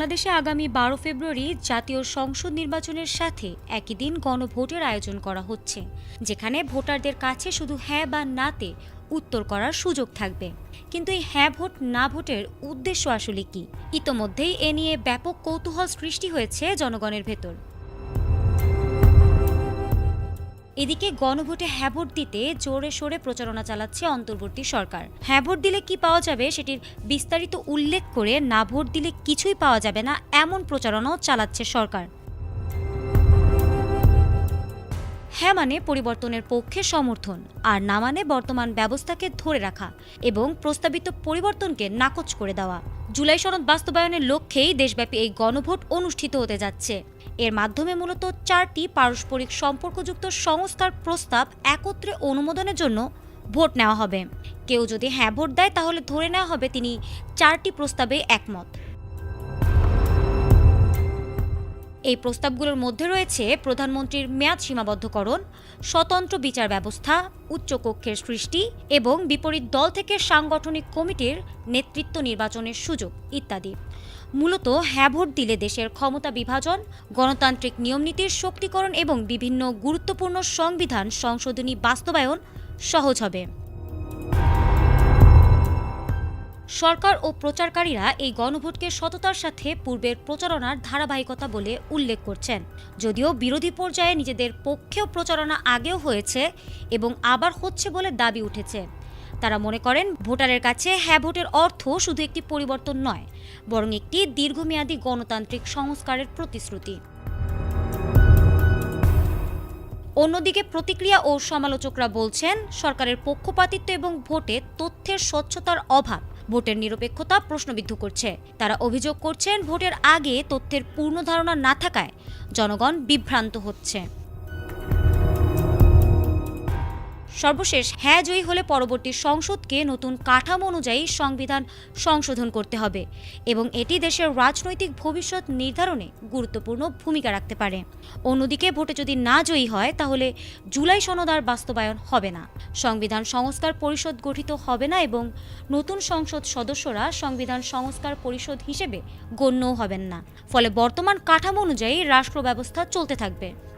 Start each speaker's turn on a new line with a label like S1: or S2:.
S1: বাংলাদেশে আগামী বারো ফেব্রুয়ারি জাতীয় সংসদ নির্বাচনের সাথে একই দিন গণভোটের আয়োজন করা হচ্ছে, যেখানে ভোটারদের কাছে শুধু হ্যাঁ বা নাতে উত্তর করার সুযোগ থাকবে। কিন্তু এই হ্যাঁ ভোট না ভোটের উদ্দেশ্য আসলে কি? ইতোমধ্যেই এ নিয়ে ব্যাপক কৌতূহল সৃষ্টি হয়েছে জনগণের ভেতর। এদিকে গণভোটে হ্যাভোট দিতে জোরে সোরে প্রচারণা চালাচ্ছে অন্তর্বর্তী সরকার। হ্যাভোট দিলে কি পাওয়া যাবে সেটির বিস্তারিত উল্লেখ করে না ভোট দিলে কিছুই পাওয়া যাবে না, এমন প্রচারণাও চালাচ্ছে সরকার। হ্যাঁ মানে পরিবর্তনের পক্ষে সমর্থন, আর না মানে বর্তমান ব্যবস্থাকে ধরে রাখা এবং প্রস্তাবিত পরিবর্তনকে নাকচ করে দেওয়া। জুলাই সনদ বাস্তবায়নের লক্ষ্যেই দেশব্যাপী এই গণভোট অনুষ্ঠিত হতে যাচ্ছে। এর মাধ্যমে মূলত চারটি পারস্পরিক সম্পর্কযুক্ত সংস্থার প্রস্তাব একত্রে অনুমোদনের জন্য ভোট নেওয়া হবে। কেউ যদি হ্যাঁ ভোট দেয় তাহলে ধরে নেওয়া হবে তিনি চারটি প্রস্তাবে একমত। এই প্রস্তাবগুলোর মধ্যে রয়েছে প্রধানমন্ত্রীর মেয়াদ সীমাবদ্ধকরণ, স্বতন্ত্র বিচার ব্যবস্থা, উচ্চকক্ষের সৃষ্টি এবং বিপরীত দল থেকে সাংগঠনিক কমিটির নেতৃত্ব নির্বাচনের সুযোগ ইত্যাদি। মূলত হ্যাঁ ভোট দিলে দেশের ক্ষমতা বিভাজন, গণতান্ত্রিক নিয়মনীতির শক্তিকরণ এবং বিভিন্ন গুরুত্বপূর্ণ সংবিধান সংশোধনী বাস্তবায়ন সহজ হবে। সরকার ও প্রচারকারীরা এই গণভোটকে সততার সাথে পূর্বের প্রচারণার ধারাবাহিকতা বলে উল্লেখ করছেন। যদিও বিরোধী পর্যায়ে নিজেদের পক্ষেও প্রচারণা আগেও হয়েছে এবং আবার হচ্ছে বলে দাবি উঠেছে। তারা মনে করেন, ভোটারের কাছে হ্যাঁ ভোটের অর্থ শুধু একটি পরিবর্তন নয়, বরং একটি দীর্ঘমেয়াদী গণতান্ত্রিক সংস্কারের প্রতিশ্রুতি। অন্যদিকে প্রতিক্রিয়া ও সমালোচকরা বলছেন, সরকারের পক্ষপাতিত্ব এবং ভোটে তথ্যের স্বচ্ছতার অভাব ভোটের নিরপেক্ষতা প্রশ্নবিদ্ধ করছে। তারা অভিযোগ করছেন ভোটের আগে তথ্যের পূর্ণ ধারণা না থাকায় জনগণ বিভ্রান্ত হচ্ছে। সর্বশেষ হ্যাঁ জয়ী হলে পরবর্তী সংসদকে নতুন কাঠামো অনুযায়ী সংবিধান সংশোধন করতে হবে এবং এটি দেশের রাজনৈতিক ভবিষ্যৎ নির্ধারণে গুরুত্বপূর্ণ ভূমিকা রাখতে পারে। অন্যদিকে ভোটে যদি না জয়ী হয়, তাহলে জুলাই সনদ আর বাস্তবায়ন হবে না। সংবিধান সংস্কার পরিষদ গঠিত হবে না এবং নতুন সংসদ সদস্যরা সংবিধান সংস্কার পরিষদ হিসেবে গণ্যও হবেন না। ফলে বর্তমান কাঠামো অনুযায়ী রাষ্ট্র ব্যবস্থা চলতে থাকবে।